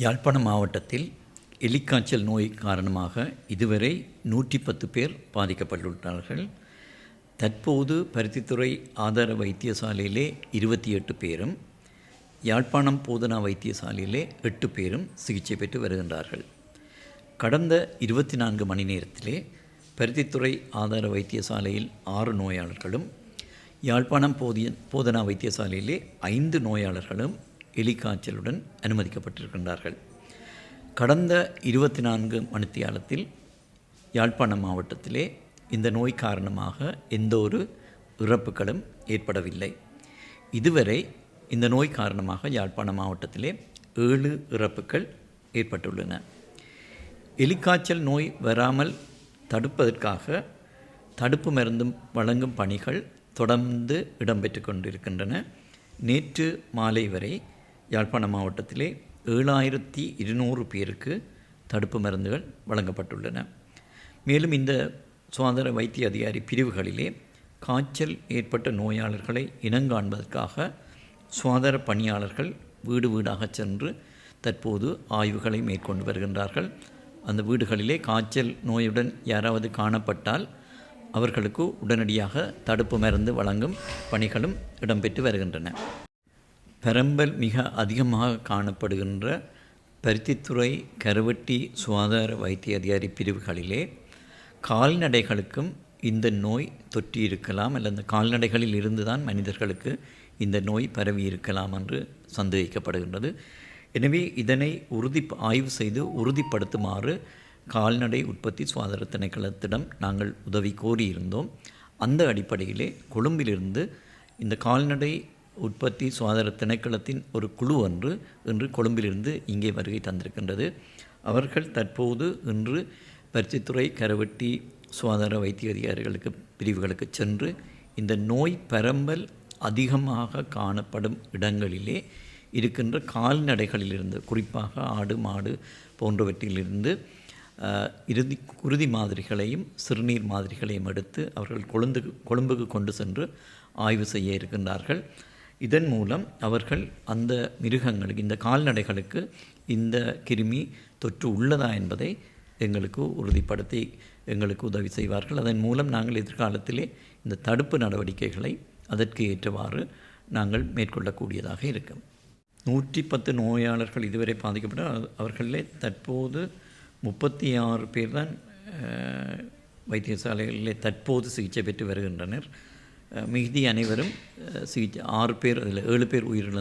யாழ்ப்பாணம் மாவட்டத்தில் எலிக்காய்ச்சல் நோய் காரணமாக இதுவரை நூற்றி பத்து பேர் பாதிக்கப்பட்டுள்ளார்கள். தற்போது பருத்தித்துறை ஆதார வைத்தியசாலையிலே இருபத்தி எட்டு பேரும் யாழ்ப்பாணம் போதனா வைத்தியசாலையிலே எட்டு பேரும் சிகிச்சை பெற்று வருகின்றார்கள். கடந்த இருபத்தி நான்கு மணி நேரத்திலே பருத்தித்துறை ஆதார வைத்தியசாலையில் ஆறு நோயாளர்களும் யாழ்ப்பாணம் போதிய போதனா வைத்தியசாலையிலே ஐந்து நோயாளர்களும் எலிக்காய்ச்சலுடன் அனுமதிக்கப்பட்டிருக்கின்றார்கள். கடந்த இருபத்தி நான்கு மணித்தியாலத்தில் யாழ்ப்பாணம் மாவட்டத்திலே இந்த நோய் காரணமாக எந்த ஒரு இறப்புகளும் ஏற்படவில்லை. இதுவரை இந்த நோய் காரணமாக யாழ்ப்பாணம் மாவட்டத்திலே ஏழு இறப்புகள் ஏற்பட்டுள்ளன. எலிக்காய்ச்சல் நோய் வராமல் தடுப்பதற்காக தடுப்பு மருந்தும் வழங்கும் பணிகள் தொடர்ந்து இடம்பெற்று கொண்டிருக்கின்றன. நேற்று மாலை வரை யாழ்ப்பாணம் மாவட்டத்திலே ஏழாயிரத்தி இருநூறு பேருக்கு தடுப்பு மருந்துகள் வழங்கப்பட்டுள்ளன. மேலும் இந்த சுகாதார வைத்திய அதிகாரி பிரிவுகளிலே காய்ச்சல் ஏற்பட்ட நோயாளர்களை இனங்காண்பதற்காக சுகாதார பணியாளர்கள் வீடு வீடாக சென்று தற்போது ஆய்வுகளை மேற்கொண்டு வருகின்றார்கள். அந்த வீடுகளிலே காய்ச்சல் நோயுடன் யாராவது காணப்பட்டால் அவர்களுக்கு உடனடியாக தடுப்பு மருந்து வழங்கும் பணிகளும் இடம்பெற்று வருகின்றன. பெரம்பல் மிக அதிகமாக காணப்படுகின்ற பருத்தித்துறை கருவட்டி சுகாதார வைத்திய அதிகாரி பிரிவுகளிலே கால்நடைகளுக்கும் இந்த நோய் தொற்றி இருக்கலாம் அல்லது அந்த கால்நடைகளில் இருந்து தான் மனிதர்களுக்கு இந்த நோய் பரவி இருக்கலாம் என்று சந்தேகிக்கப்படுகின்றது. எனவே இதனை உறுதி ஆய்வு செய்து உறுதிப்படுத்துமாறு கால்நடை உற்பத்தி சுகாதார திணைக்களத்திடம் நாங்கள் உதவி கோரியிருந்தோம். அந்த அடிப்படையிலே கொழும்பிலிருந்து இந்த கால்நடை உற்பத்தி சுகாதார திணைக்களத்தின் ஒரு குழு ஒன்று இன்று கொழும்பிலிருந்து இங்கே வருகை தந்திருக்கின்றது. அவர்கள் தற்போது இன்று பரிசுத்துறை கரவெட்டி சுகாதார வைத்திய அதிகாரிகளுக்கு பிரிவுகளுக்கு சென்று இந்த நோய் பரம்பல் அதிகமாக காணப்படும் இடங்களிலே இருக்கின்ற கால்நடைகளிலிருந்து குறிப்பாக ஆடு மாடு போன்றவற்றிலிருந்து இறுதி குருதி மாதிரிகளையும் சிறுநீர் மாதிரிகளையும் எடுத்து அவர்கள் கொழுந்து கொழும்புக்கு கொண்டு சென்று ஆய்வு செய்ய இருக்கின்றார்கள். இதன் மூலம் அவர்கள் அந்த மிருகங்களுக்கு இந்த கால்நடைகளுக்கு இந்த கிருமி தொற்று உள்ளதா என்பதை எங்களுக்கு உறுதிப்படுத்தி எங்களுக்கு உதவி செய்வார்கள். அதன் மூலம் நாங்கள் எதிர்காலத்திலே இந்த தடுப்பு நடவடிக்கைகளை அதற்கு ஏற்றவாறு நாங்கள் மேற்கொள்ளக்கூடியதாக இருக்கும். நூற்றி பத்து நோயாளர்கள் இதுவரை பாதிக்கப்பட்ட அவர்களே தற்போது முப்பத்தி ஆறு பேர் தான் வைத்தியசாலைகளிலே தற்போது சிகிச்சை பெற்று வருகின்றனர். மிகுதி அனைவரும் சிகிச்சை ஆறு பேர் அதில் ஏழு பேர் உயிரிழந்து